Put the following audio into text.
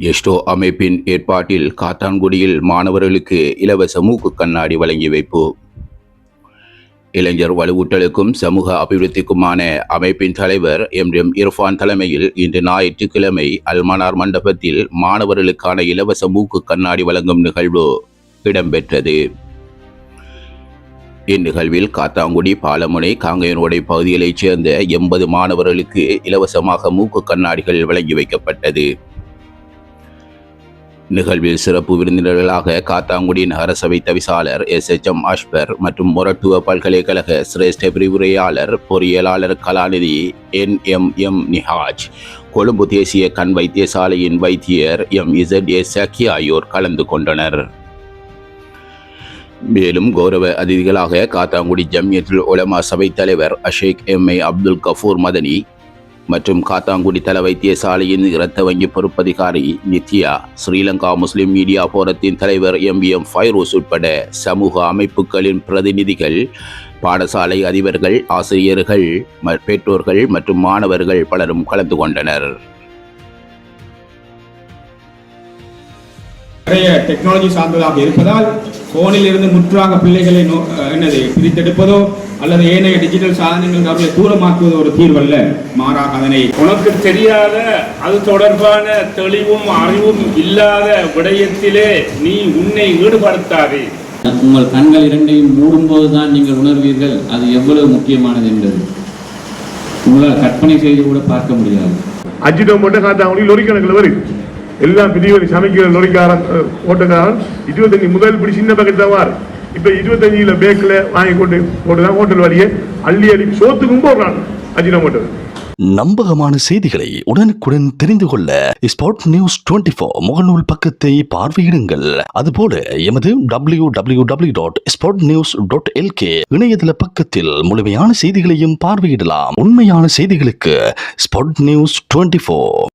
எஸ்டோ அமைப்பின் ஏற்பாட்டில் காத்தான்குடியில் மாணவர்களுக்கு இலவச மூக்கு கண்ணாடி வழங்கி வைப்பு. இளைஞர் வலுவூட்டலுக்கும் சமூக அபிவிருத்திக்குமான அமைப்பின் தலைவர் எம். எம். இர்ஃபான் தலைமையில் இன்று ஞாயிற்றுக்கிழமை அல்மனார் மண்டபத்தில் மாணவர்களுக்கான இலவச மூக்கு கண்ணாடி வழங்கும் நிகழ்வு இடம்பெற்றது. இந்நிகழ்வில் காத்தாங்குடி பாலமுனை காங்கையனோடை பகுதிகளைச் சேர்ந்த எண்பது மாணவர்களுக்கு இலவசமாக மூக்கு கண்ணாடிகள் வழங்கி வைக்கப்பட்டது. நிகழ்வில் சிறப்பு விருந்தினர்களாக காத்தாங்குடி நகரசபை தவிசாளர் எஸ் எச் எம் அஷ்பர் மற்றும் மொரட்டுவ பல்கலைக்கழக சிரேஷ்ட விரிவுரையாளர் பொறியியலாளர் கலாநிதி N M M Nihaj Colombo தேசிய கண் வைத்தியசாலையின் வைத்தியர் எம் இசட் எஸ் சக்கி ஆகியோர் கலந்து கொண்டனர். மேலும் கௌரவ அதிதிகளாக காத்தாங்குடி ஜம்யத்துல் உலமா சபை தலைவர் அஷேக் எம் ஏ அப்துல் கஃபூர் மதனி மற்றும் காத்தாங்குடி தல வைத்தியசாலையின் இரத்த வங்கி பொறுப்பதிகாரி நித்யா ஸ்ரீலங்கா முஸ்லிம் மீடியா போரத்தின் தலைவர் எம். எம். ஃபைரோஸ் உட்பட சமூக அமைப்புகளின் பிரதிநிதிகள் பாடசாலை அதிபர்கள் ஆசிரியர்கள் ம- பெற்றோர்கள் மற்றும் மாணவர்கள் பலரும் கலந்து கொண்டனர். நிறைய டெக்னாலஜி சார்ந்ததாக இருப்பதால் போனில் இருந்து முற்றாக பிள்ளைகளை நோ- என்னது பிரித்தெடுப்பதோ அல்லது ஏனைய டிஜிட்டல் சாதனங்கள் அவர்களை தூரமாக்குவது ஒரு தீர்வல்ல? மாறாக அதனை உனக்கு தெரியாத அது தொடர்பான தெளிவும் அறிவும் இல்லாத விடயத்திலே நீ உன்னை ஈடுபடுத்தாதே. உங்கள் கண்கள் இரண்டையும் மூடும்போது தான் நீங்கள் உணர்வீர்கள் அது எவ்வளவு முக்கியமானது என்பது. உங்களால் கற்பனை செய்து கூட பார்க்க முடியாது. அஜிடோ மட்டும் காத்தாங்குடி லொரி கணக்கில் வருது. எல்லாம் பெரியவர் சமைக்கிற லொரிக்காரன் அஹ், ஓட்டக்காரன் இருபத்தஞ்சு முதல் இப்படி சின்ன பக்கெட் தான் வாரு. இப்ப பேக்கில் வாங்கி கொண்டு போட்டு தான் ஹோட்டல் வழியே அள்ளி அள்ளி சோத்துக்கும் போடுறான் அஜினோ நம்பகமான செய்திகளை உடனுக்குடன் தெரிந்து கொள்ள ஸ்பாட் நியூஸ் 24 ஃபோர் முகநூல் பக்கத்தை பார்வையிடுங்கள். அதுபோல எமது W W W dot spot news dot LK இணையதள பக்கத்தில் முழுமையான செய்திகளையும் பார்வையிடலாம். உண்மையான செய்திகளுக்கு ஸ்பாட் நியூஸ் 24